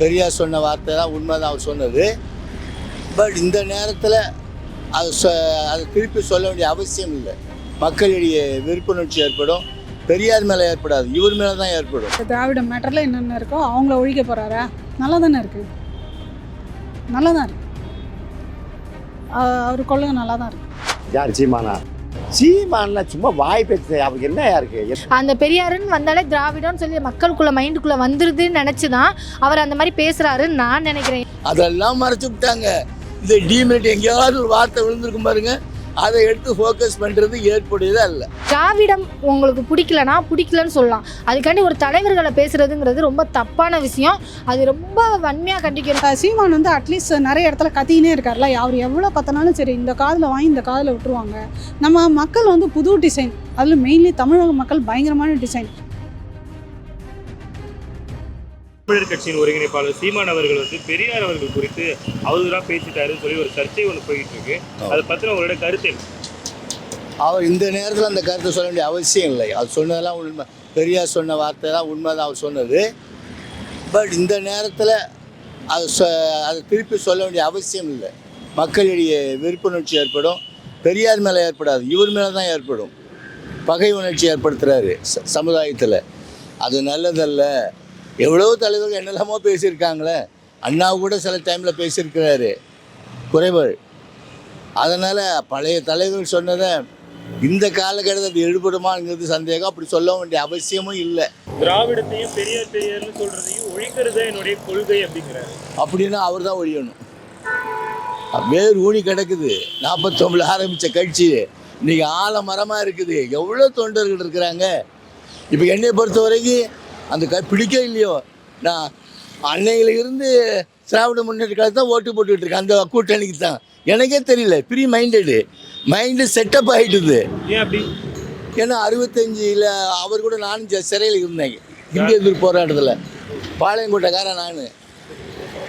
பெரியார் சொன்ன வார்த்தை தான் உண்மை தான் அவர் சொன்னது. பட் இந்த நேரத்தில் அது சொ அதை திருப்பி சொல்ல வேண்டிய அவசியம் இல்லை. மக்களிடையே விருப்புணர்ச்சி ஏற்படும். பெரியார் மேலே ஏற்படாது. இவர் மேலே தான் ஏற்படும். இந்த திராவிட மேட்டரில் என்னென்ன இருக்கோ அவங்கள ஒழிக்க போகிறாரா நல்லா தானே இருக்குது நல்லா தான் இருக்கு அவர் கொள்ளுங்க நல்லா தான் இருக்கு. யார் சீமானா? சீமான்ல சும்மா வாய் பேச்சு அவருக்கு என்ன இருக்கு அந்த பெரியாருன்னு வந்தாலே திராவிடம்னு சொல்லி மக்களுக்குள்ள மைண்டுக்குள்ள வந்துருதுன்னு நினச்சி தான் அவர் அந்த மாதிரி பேசுறாருன்னு நான் நினைக்கிறேன். அதெல்லாம் மறைச்சு விட்டாங்க. இந்த டிமெரிட் எங்கேயாவது ஒரு வார்த்தை விழுந்திருக்கும் பாருங்க. அதை எடுத்து ஃபோக்கஸ் பண்ணுறது ஏற்புடையதே அல்ல திராவிடம் உங்களுக்கு பிடிக்கலனா பிடிக்கலன்னு சொல்லலாம். அதுக்காண்டி ஒரு தலைவர்களை பேசுறதுங்கிறது ரொம்ப தப்பான விஷயம். அது ரொம்ப வன்மையாக கண்டிக்கணும். அஹ் சீமான் வந்து அட்லீஸ்ட் நிறைய இடத்துல கத்தினே இருக்கார்ல. அவர் எவ்வளோ கத்தினாலும் சரி இந்த காதில் வாங்கி இந்த காதில் விட்டுருவாங்க. நம்ம மக்கள் வந்து புது டிசைன் அதில் மெயின்லி தமிழக மக்கள் பயங்கரமான டிசைன் தமிழர் கட்சியின் ஒருங்கிணைப்பாளர் சீமான் அவர்கள் வந்து பெரியார் அவர்கள் குறித்து அவதூறா பேசிட்டாருன்னு சொல்லி ஒரு சர்ச்சை ஒன்று போயிட்டு இருக்கு அதை பத்தின உங்களோட கருத்து? அவர் இந்த நேரத்தில் அந்த கருத்தை சொல்ல வேண்டிய அவசியம் இல்லை. அது சொன்னதெல்லாம் உண்மை. பெரியார் சொன்ன வார்த்தை தான் உண்மை தான் அவர் சொன்னது. பட் இந்த நேரத்தில் அது அதை திருப்பி சொல்ல வேண்டிய அவசியம் இல்லை. மக்களிடையே விருப்புணர்ச்சி ஏற்படும். பெரியார் மேலே ஏற்படாது. இவர் மேலே தான் ஏற்படும். பகை உணர்ச்சி ஏற்படுத்துகிறாரு ச சமுதாயத்தில். அது நல்லதல்ல. எவ்வளோ தலைவர்கள் என்னெல்லாமோ பேசியிருக்காங்களே. அண்ணா கூட சில டைமில் பேசியிருக்கிறாரு. குறைபாடு. அதனால் பழைய தலைவர்கள் சொன்னதை இந்த காலகட்டத்தில் எடுபடுமாங்கிறது சந்தேகம். அப்படி சொல்ல வேண்டிய அவசியமும் இல்லை. திராவிடத்தையும் பெரியார் பெரியார்னு சொல்றதையும் ஒழிக்கிறது என்னுடைய கொள்கை அப்படிங்கிறாரு. அப்படின்னா அவர் தான் ஒழியணும். வேர் ஊனி கிடக்குது. நாற்பத்தொம்பதில் ஆரம்பித்த கட்சி இன்னைக்கு ஆலமரமாக இருக்குது. எவ்வளோ தொண்டர்கள் இருக்கிறாங்க. இப்போ என்னை பொறுத்த வரைக்கும் அந்த க பிடிக்க இல்லையோ. நான் அன்னையில இருந்து திராவிட முன்னேற்ற காலத்து தான் ஓட்டு போட்டுக்கிட்டு இருக்கேன். அந்த கூட்டணிக்கு தான். எனக்கே தெரியல. ப்ரீ மைண்டடு மைண்டு செட்டப் ஆகிட்டுது ஏன்னா அறுபத்தஞ்சில் அவர் கூட நானும் சிறையில் இருந்தேன். இந்திய எதிர்ப்பு போராட்டத்தில். பாளையங்கோட்டைக்காரன் நான்.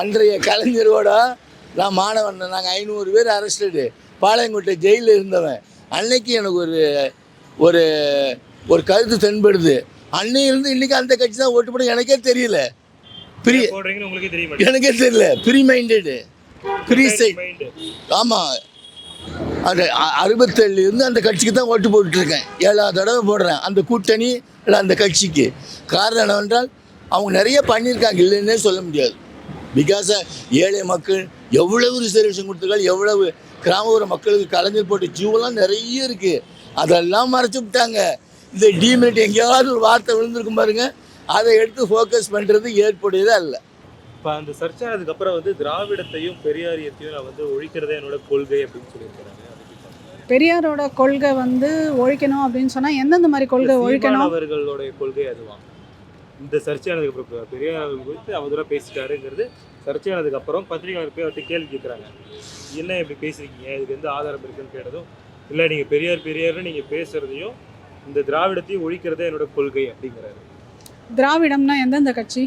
அன்றைய கலைஞரோட நான் மாணவன். நாங்கள் ஐநூறு பேர் அரெஸ்டடு பாளையங்கோட்டை ஜெயிலில் இருந்தவன். அன்னைக்கு எனக்கு ஒரு ஒரு ஒரு கருத்து தென்படுது. அன்னையிலிருந்து இன்னைக்கு அந்த கட்சி தான் ஓட்டு போட எனக்கே தெரியல. ப்ரீ எனக்கே தெரியல. Free minded free side. ஆமாம் அந்த அ- அறுபத்தேழுல இருந்து அந்த கட்சிக்கு தான் ஓட்டு போட்டுட்ருக்கேன். ஏழாவது தடவை போடுறேன். அந்த கூட்டணி இல்லை அந்த கட்சிக்கு. காரணம் என்னவென்றால் அவங்க நிறைய பண்ணியிருக்காங்க. இல்லைன்னே சொல்ல முடியாது. பிகாஸ் ஏழை மக்கள் எவ்வளவு ரிசர்வேஷன் கொடுத்துருக்காங்க எவ்வளவு கிராமப்புற மக்களுக்கு கலைஞர் போட்ட ஜீவெல்லாம் நிறைய இருக்குது அதெல்லாம் மறைச்சு விட்டாங்க. இந்த டிமெரிட் எங்கேயாவது ஒரு வார்த்தை விழுந்திருக்கும் பாருங்க. அதை எடுத்து ஃபோக்கஸ் பண்ணுறது ஏற்புடையதே அல்ல. இப்ப அந்த சர்ச்சை ஆனதுக்கு அப்புறம் வந்து திராவிடத்தையும் பெரியாரியத்தையும் நான் வந்து ஒழிக்கிறதே என்னோட கொள்கை அப்படின்னு சொல்லியிருக்கிறாங்க. பெரியாரோட கொள்கை வந்து ஒழிக்கணும் அப்படின்னு சொன்னால் எந்தெந்த மாதிரி கொள்கை ஒழிக்கணும்? அவர்களுடைய கொள்கை அதுவா? இந்த சர்ச்சையானதுக்கு அப்புறம் பெரியார் குறித்து அவதூறா பேசிட்டாருங்கிறது சர்ச்சையானதுக்கு அப்புறம் பத்திரிகையாளர் போய் அவர்கிட்ட கேள்வி கேட்குறாங்க என்ன இப்படி பேசுறீங்க? இதுக்கு எந்த ஆதாரம் இருக்குன்னு கேட்டதும் இல்லை நீங்க பெரியார் பெரியார்னு நீங்க பேசுறதையும் இந்த திராவிடத்தையும் ஒழிக்கிறதே என்னோட கொள்கை அப்படிங்கிறாரு. திராவிடம்னா எந்தெந்த கட்சி?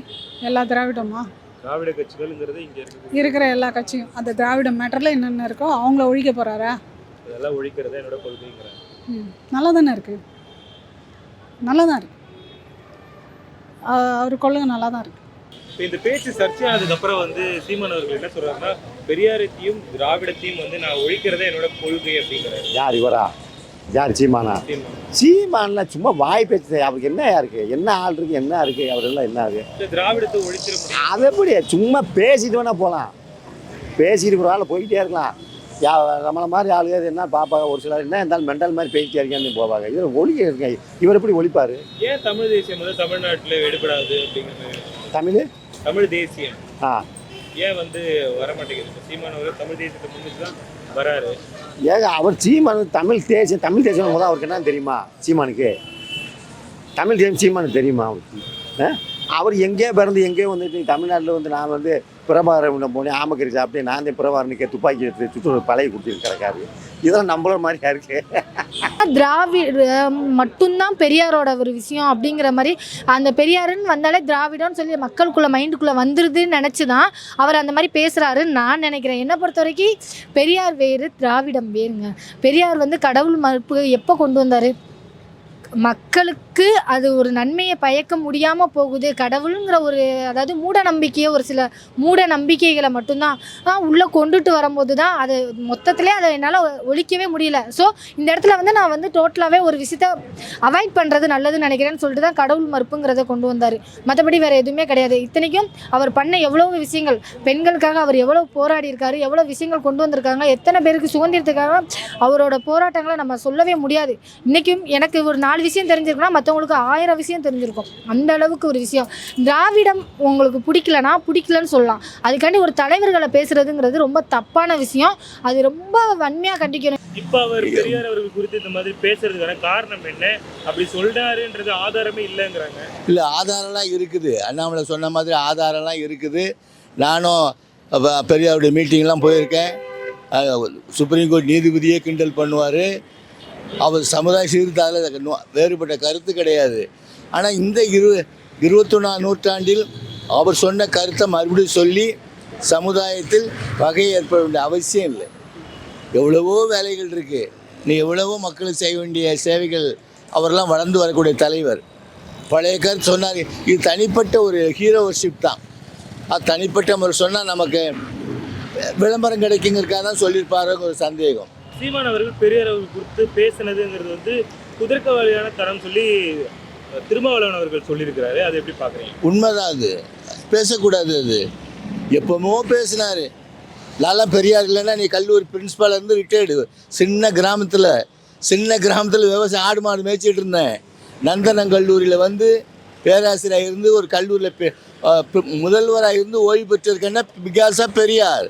எல்லா திராவிடமா? திராவிட கட்சிகள்ங்கிறது இங்க இருக்கு இருக்கிற எல்லா கட்சியும். அந்த திராவிட மேட்டரில் என்னென்ன இருக்கோ அவங்கள ஒழிக்க போகிறாரா இதெல்லாம் ஒழிக்கிறதே என்னோட கொள்கைங்கிறாரு. ம் நல்லா தானே இருக்குது நல்லா தான் இருக்கு அவர் கொள்ளுங்க நல்லா தான் இருக்கு. இப்போ இந்த பேச்சு சர்ச்சையானதுக்கு அப்புறம் வந்து சீமான் அவர்கள் என்ன சொல்றாருன்னா பெரியாரத்தையும் திராவிடத்தையும் வந்து நான் ஒழிக்கிறதே என்னோட கொள்கை அப்படிங்கிறாரு. யார் இவரா? யார் சீமானா? சீமான். சீமான்ல சும்மா வாய் பேச்சு அவருக்கு என்ன இருக்கு? என்ன ஆள் இருக்கு? என்ன இருக்கு? அவரெல்லாம் என்ன இருக்கு? இந்த திராவிடத்தை முடியும் அது எப்படி? சும்மா பேசிட்டு வேணா போகலாம் பேசிட்டு ஆள் போயிட்டே இருக்கலாம். யா நம்மளை மாதிரி ஆளுங்க என்ன பார்ப்பாங்க? ஒரு சிலர் என்ன இருந்தாலும் மெண்டல் மாதிரி பேசிட்டே இருக்கேன்னு போவாங்க. இதில் ஒழிக்க இருக்க இவர் எப்படி ஒழிப்பார்? ஏன் தமிழ் தேசியம் வந்து தமிழ்நாட்டில் எடுபடாது அப்படிங்கிறது? தமிழ்? தமிழ் தேசியம். ஆ. ஏன் வந்து வர மாட்டேங்குது இப்போ சீமான் அவர்கள் தமிழ் தேசியத்தை முன்னிட்டு தான் வராரு. ஏங்க அவர் சீமான் தமிழ் தேசிய தமிழ் தேசியம் போது அவருக்கு என்ன தெரியுமா? சீமானுக்கு. தமிழ் தேசியம் சீமானு தெரியுமா அவருக்கு? ஆ? அவர் எங்கேயோ பிறந்து எங்கேயோ வந்துட்டு தமிழ்நாட்டில் வந்து நான் வந்து பிரபாரம் போனேன் ஆமக்கறி சாப்பிட்டு நான் தான் பிரபாகரனுக்கு துப்பாக்கி எடுத்து சுற்று பழைய கொடுத்துட்டு கிடக்காரு. இதெல்லாம் நம்மள மாதிரியா இருக்கு திராவிட மட்டும்தான் பெரியாரோட ஒரு விஷயம் அப்படிங்கிற மாதிரி அந்த பெரியாருன்னு வந்தாலே திராவிடம்னு சொல்லி மக்களுக்குள்ள மைண்டுக்குள்ள வந்துருதுன்னு நினச்சி தான் அவர் அந்த மாதிரி பேசுறாருன்னு நான் நினைக்கிறேன். என்னை பொறுத்த வரைக்கும் பெரியார் வேறு திராவிடம் வேறுங்க. பெரியார் வந்து கடவுள் மறுப்பு எப்போ கொண்டு வந்தார்? மக்களுக்கு அது ஒரு நன்மையை பயக்க முடியாமல் போகுது. கடவுளுங்கிற ஒரு அதாவது மூட நம்பிக்கையை ஒரு சில மூட நம்பிக்கைகளை மட்டும்தான் உள்ளே கொண்டுட்டு வரும்போது தான் அது மொத்தத்திலே அதை என்னால் ஒழிக்கவே முடியல. ஸோ இந்த இடத்துல வந்து நான் வந்து டோட்டலாகவே ஒரு விஷயத்த அவாய்ட் பண்ணுறது நல்லதுன்னு நினைக்கிறேன்னு சொல்லிட்டு தான் கடவுள் மறுப்புங்கிறத கொண்டு வந்தார். மற்றபடி வேறு எதுவுமே கிடையாது. இத்தனைக்கும் அவர் பண்ண எவ்வளோ விஷயங்கள் பெண்களுக்காக அவர் எவ்வளோ போராடி இருக்காரு எவ்வளோ விஷயங்கள் கொண்டு வந்திருக்காங்க எத்தனை பேருக்கு சுதந்திரத்துக்காக அவரோட போராட்டங்களை நம்ம சொல்லவே முடியாது. இன்றைக்கும் எனக்கு ஒரு நாலு விஷயம் தெரிஞ்சிருக்குன்னா மற்றவங்களுக்கு ஆயிரம் விஷயம் தெரிஞ்சிருக்கும். அந்த அளவுக்கு ஒரு விஷயம். திராவிடம் உங்களுக்கு பிடிக்கலனா பிடிக்கலன்னு சொல்லலாம். அதுக்காண்டி ஒரு தலைவர்களை பேசுறதுங்கிறது ரொம்ப தப்பான விஷயம். அது ரொம்ப வன்மையாக கண்டிக்கணும். இப்ப அவர் பெரியார் அவர்கள் குறித்து இந்த மாதிரி பேசுறதுக்கான காரணம் என்ன? அப்படி சொல்றாருன்றது ஆதாரமே இல்லைங்கிறாங்க. இல்லை ஆதாரம்லாம் இருக்குது. அண்ணாமலை சொன்ன மாதிரி ஆதாரம்லாம் இருக்குது. நானும் பெரியாருடைய மீட்டிங்லாம் போயிருக்கேன். சுப்ரீம் கோர்ட் நீதிபதியே கிண்டல் பண்ணுவார். அவர் சமுதாய சீர்திருத்தால் வேறுபட்ட கருத்து கிடையாது. ஆனால் இந்த இரு இருபத்தொன்னாம் நூற்றாண்டில் அவர் சொன்ன கருத்தை மறுபடியும் சொல்லி சமுதாயத்தில் வகை ஏற்பட வேண்டிய அவசியம் இல்லை. எவ்வளவோ வேலைகள் இருக்குது நீ எவ்வளவோ மக்களுக்கு செய்ய வேண்டிய சேவைகள் அவரெல்லாம் வளர்ந்து வரக்கூடிய தலைவர். பழைய கருத்து சொன்னார். இது தனிப்பட்ட ஒரு ஹீரோவர்ஷிப் தான். அது தனிப்பட்ட முறை சொன்னால் நமக்கு விளம்பரம் கிடைக்குங்கிறக்காக தான் சொல்லியிருப்பாருங்க ஒரு சந்தேகம். சீமான் அவர்கள் பெரியார் அவர்கள் குறித்து பேசினதுங்கிறது வந்து குதிர்க்கவாளியான தரம் சொல்லி திருமாவளவன் அவர்கள் சொல்லியிருக்கிறாரு. அதை எப்படி பார்க்குறீங்க? உண்மைதான் அது. பேசக்கூடாது அது. எப்பமோ பேசினார். லாலா பெரியார் இல்லைன்னா நீ கல்லூரி பிரின்ஸ்பால் இருந்து ரிட்டையர்டு சின்ன கிராமத்தில் சின்ன கிராமத்தில் விவசாயம் ஆடு மாடு மேய்ச்சிட்டு இருந்தேன். நந்தனம் கல்லூரியில் வந்து பேராசிரியராக இருந்து ஒரு கல்லூரியில் முதல்வராக இருந்து ஓய்வு பெற்றிருக்கேன்னா பிகாஸாக பெரியார்.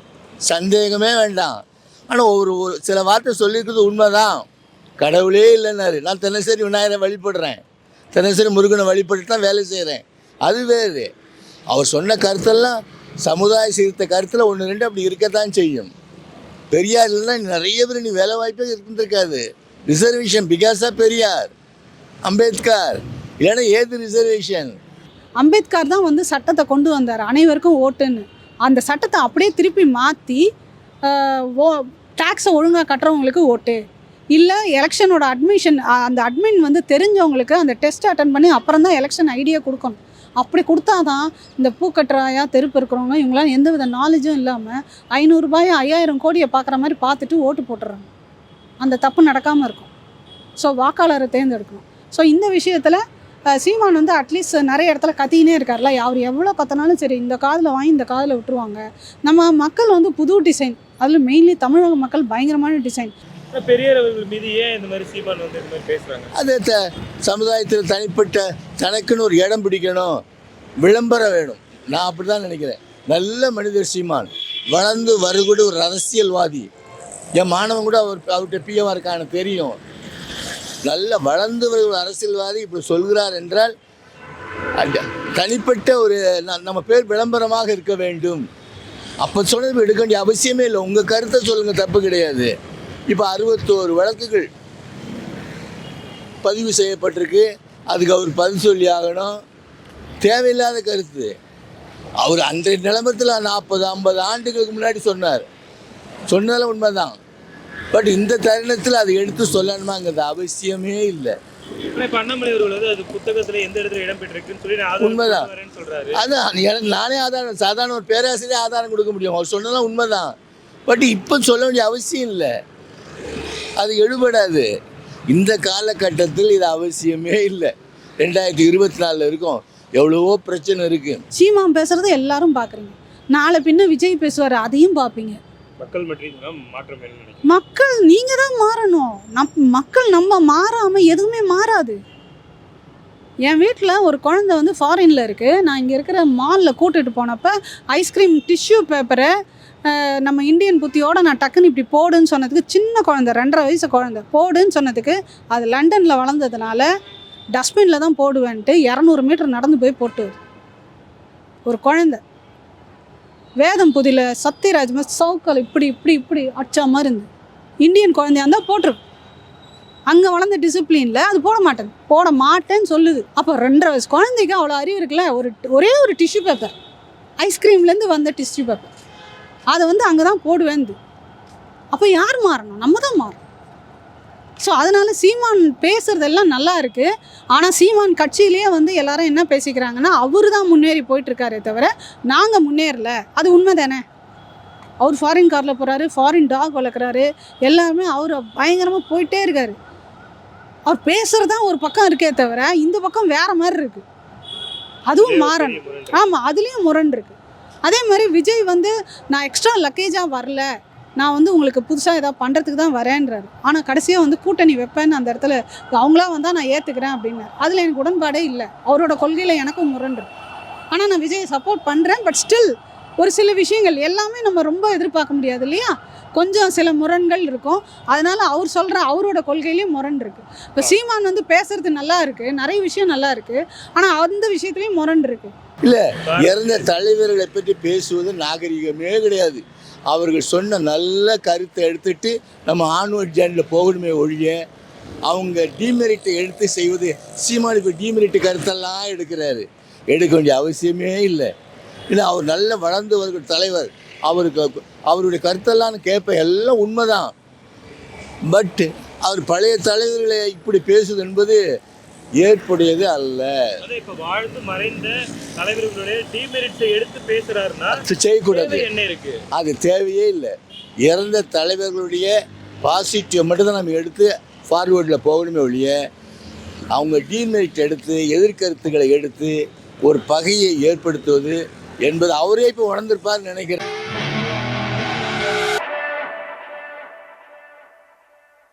சந்தேகமே வேண்டாம். ஆனால் ஒரு ஒரு சில வார்த்தை சொல்லியிருக்கிறது உண்மைதான். கடவுளே இல்லைன்னாரு. நான் தினசரி விநாயகரை வழிபடுறேன். தினசரி முருகனை வழிபட்டு தான் வேலை செய்கிறேன் அது வேறு. அவர் சொன்ன கருத்தெல்லாம் சமுதாய சீர்த்த கருத்தில் ஒன்று ரெண்டு அப்படி இருக்கத்தான் செய்யும். பெரியார் இல்லைன்னா நிறைய பேர் நீ வேலை வாய்ப்பே இருந்திருக்காது. ரிசர்வேஷன் பிகாஸாக பெரியார் அம்பேத்கர். இல்லைன்னா ஏது ரிசர்வேஷன்? அம்பேத்கர் தான் வந்து சட்டத்தை கொண்டு வந்தார். அனைவருக்கும் ஓட்டுன்னு. அந்த சட்டத்தை அப்படியே திருப்பி மாற்றி ஓ டேக்ஸை ஒழுங்காக கட்டுறவங்களுக்கு ஓட்டு. இல்லை எலெக்ஷனோட அட்மிஷன் அந்த அட்மின் வந்து தெரிஞ்சவங்களுக்கு அந்த டெஸ்ட் அட்டன் பண்ணி அப்புறம் தான் எலெக்ஷன் ஐடியா கொடுக்கணும். அப்படி கொடுத்தாதான் இந்த பூக்கட்டுறாயா தெருப்பு இருக்கிறவங்க இவங்களாம் எந்த வித நாலேஜும் இல்லாமல் ஐநூறுரூபாய் ஐயாயிரம் கோடியை பார்க்குற மாதிரி பார்த்துட்டு ஓட்டு போட்டுறாங்க அந்த தப்பு நடக்காமல் இருக்கும். ஸோ வாக்காளரை தேர்ந்தெடுக்கணும். ஸோ இந்த விஷயத்தில் சீமான் வந்து அட்லீஸ்ட் நிறைய இடத்துல கத்தினே இருக்கார்ல அவர் எவ்வளோ கத்தினாலும் சரி இந்த காதில் வாங்கி இந்த காதில் விட்டுருவாங்க. நம்ம மக்கள் வந்து புது டிசைன் அதில் மெயின்லி தமிழக மக்கள் பயங்கரமான டிசைன் பெரியார் அவர்கள் மீது ஏன் இந்த மாதிரி சீமான் வந்து இந்த மாதிரி பேசுறாங்க? அது த சமுதாயத்தில் தனிப்பட்ட தனக்குன்னு ஒரு இடம் பிடிக்கணும் விளம்பரம் வேணும். நான் அப்படி தான் நினைக்கிறேன். நல்ல மனிதர் சீமான். வளர்ந்து வருகூட ஒரு அரசியல்வாதி. என் மாணவன் கூட அவர் அவர்கிட்ட பிஎம்ஆ இருக்கான்னு தெரியும். நல்ல வளர்ந்து வருகிற ஒரு அரசியல்வாதி இப்படி சொல்கிறார் என்றால் தனிப்பட்ட ஒரு ந- நம்ம பேர் விளம்பரமாக இருக்க வேண்டும். அப்போ சொன்னது எடுக்க வேண்டிய அவசியமே இல்லை. உங்கள் கருத்தை சொல்லுங்கள் தப்பு கிடையாது. இப்போ அறுபத்தோரு வழக்குகள் பதிவு செய்யப்பட்டிருக்கு. அதுக்கு அவர் பதில் சொல்லி ஆகணும். தேவையில்லாத கருத்து. அவர் அன்றைய நிலைமத்தில் நாற்பது ஐம்பது ஆண்டுகளுக்கு முன்னாடி சொன்னார். சொன்னதெல்லாம் உண்மைதான். பட் இந்த தருணத்தில் அதை எடுத்து சொல்லணுமாங்கிறது அவசியமே இல்லை. இப்ப அண்ணாமலை அவர்கள் வந்து அது புத்தகத்துல எந்த இடத்துல இடம் பெற்றிருக்குன்னு சொல்லி நான் ஆதாரம் உண்மைதான். சொல்றாரு. அதான் நானே ஆதாரம் சாதாரண ஒரு பேராசிரியர் ஆதாரம் கொடுக்க முடியும். அவர் சொன்னதெல்லாம் உண்மைதான். பட் இப்போ சொல்ல வேண்டிய அவசியம் இல்லை. அது எழுபடாது இந்த காலகட்டத்தில் இது அவசியமே இல்லை. ரெண்டாயிரத்தி இருபத்தி நாலில் இருக்கும். எவ்வளவோ பிரச்சனை இருக்குது சீமான் பேசுகிறத எல்லாரும் பார்க்குறீங்க நாளை பின்ன விஜய் பேசுவார் அதையும் பார்ப்பீங்க மக்கள் மாற்றம் மக்கள் நீங்கள் தான் மாறணும். நம் மக்கள் நம்ம மாறாமல் எதுவுமே மாறாது. என் வீட்டில் ஒரு குழந்தை வந்து ஃபாரினில் இருக்குது நான் இங்கே இருக்கிற மாலில் கூட்டிகிட்டு போனப்போ ஐஸ்கிரீம் டிஷ்யூ பேப்பரை நம்ம இந்தியன் புத்தியோட நான் டக்குன்னு இப்படி போடுன்னு சொன்னதுக்கு சின்ன குழந்தை ரெண்டரை வயசு குழந்தை போடுன்னு சொன்னதுக்கு அது லண்டனில் வளர்ந்ததுனால டஸ்ட்பினில் தான் போடுவேன்ட்டு இரநூறு மீட்டர் நடந்து போய் போட்டு ஒரு குழந்தை. வேதம் புதில சத்யராஜ் மாதிரி சவுக்கல் இப்படி இப்படி இப்படி அடிச்சா மாதிரி இருந்து இந்தியன் குழந்தையாக இருந்தால் போட்டிருக்கும் அங்கே வளர்ந்த டிசிப்ளினில் அது போட மாட்டேன். போட மாட்டேன்னு சொல்லுது. அப்போ ரெண்டரை வயசு குழந்தைக்கு அவ்வளோ அறிவு இருக்குல்ல? ஒரு ஒரே ஒரு டிஷ்யூ பேப்பர் ஐஸ்கிரீம்லேருந்து வந்த டிஷ்யூ பேப்பர் அதை வந்து அங்கே தான் போடுவேன்து அப்போ யார் மாறணும்? நம்ம தான் மாறணும். ஸோ அதனால சீமான் பேசுறதெல்லாம் நல்லா இருக்கு. ஆனால் சீமான் கட்சியிலேயே வந்து எல்லாரும் என்ன பேசிக்கிறாங்கன்னா அவரு தான் முன்னேறி போயிட்டு இருக்காரே தவிர நாங்கள் முன்னேறல. அது உண்மை தானே அவர் ஃபாரின் காரில் போகிறாரு ஃபாரின் டாக் வளர்க்குறாரு எல்லாருமே அவர் பயங்கரமாக போயிட்டே இருக்காரு. அவர் பேசுறது தான் ஒரு பக்கம் இருக்கே தவிர இந்த பக்கம் வேற மாதிரி இருக்கு. அதுவும் மாறணும். ஆமாம் அதுலேயும் முரண் இருக்கு. அதே மாதிரி விஜய் வந்து நான் எக்ஸ்ட்ரா லக்கேஜாக வரல. நான் வந்து உங்களுக்கு புதுசாக ஏதாவது பண்ணுறதுக்கு தான் வரேன்றாரு. ஆனால் கடைசியாக வந்து கூட்டணி வைப்பேன்னு அந்த இடத்துல அவங்களா வந்தால் நான் ஏற்றுக்கிறேன் அப்படின்னு அதில் எனக்கு உடன்பாடே இல்லை. அவரோட கொள்கையில் எனக்கும் முரண் ஆனால் நான் விஜயை சப்போர்ட் பண்ணுறேன் பட் ஸ்டில் ஒரு சில விஷயங்கள் எல்லாமே நம்ம ரொம்ப எதிர்பார்க்க முடியாது இல்லையா? கொஞ்சம் சில முரண்கள் இருக்கும். அதனால் அவர் சொல்கிற அவரோட கொள்கையிலையும் முரண் இருக்கு. இப்போ சீமான் வந்து பேசுறது நல்லா இருக்கு. நிறைய விஷயம் நல்லா இருக்கு. ஆனால் அந்த விஷயத்துலையும் முரண் இருக்கு. இறந்த தலைவர்களை பற்றி பேசுவது நாகரிகமே கிடையாது. அவர்கள் சொன்ன நல்ல கருத்தை எடுத்துட்டு நம்ம ஆன்வர்ட் ஜேர்னில் போகணுமே ஒழிய அவங்க டிமெரிட்டை எடுத்து செய்வது சீமான் இப்போ டீமெரிட் கருத்தெல்லாம் எடுக்கிறாரு. எடுக்க வேண்டிய அவசியமே இல்லை. இல்லை அவர் நல்ல வளர்ந்து வருகிற தலைவர். அவருக்கு அவருடைய கருத்தெல்லாம் கேட்பேன் எல்லாம் உண்மைதான். பட் அவர் பழைய தலைவர்களை இப்படி பேசுவது என்பது ஏற்புடையது அல்ல. இப்ப வாழ்ந்து மறைந்த தலைவர்களுடைய எடுத்து பேசுறாருன்னா செய்யக்கூடாது. தேவை என்ன இருக்கு? அது தேவையே இல்லை. இறந்த தலைவர்களுடைய பாசிட்டிவ் மட்டும்தான் நம்ம எடுத்து ஃபார்வேர்டில் போகணுமே ஒழிய அவங்க டீமெரிட் எடுத்து எதிர்கருத்துக்களை எடுத்து ஒரு பகையை ஏற்படுத்துவது என்பது அவரே இப்போ உணர்ந்திருப்பார்னு நினைக்கிறேன்.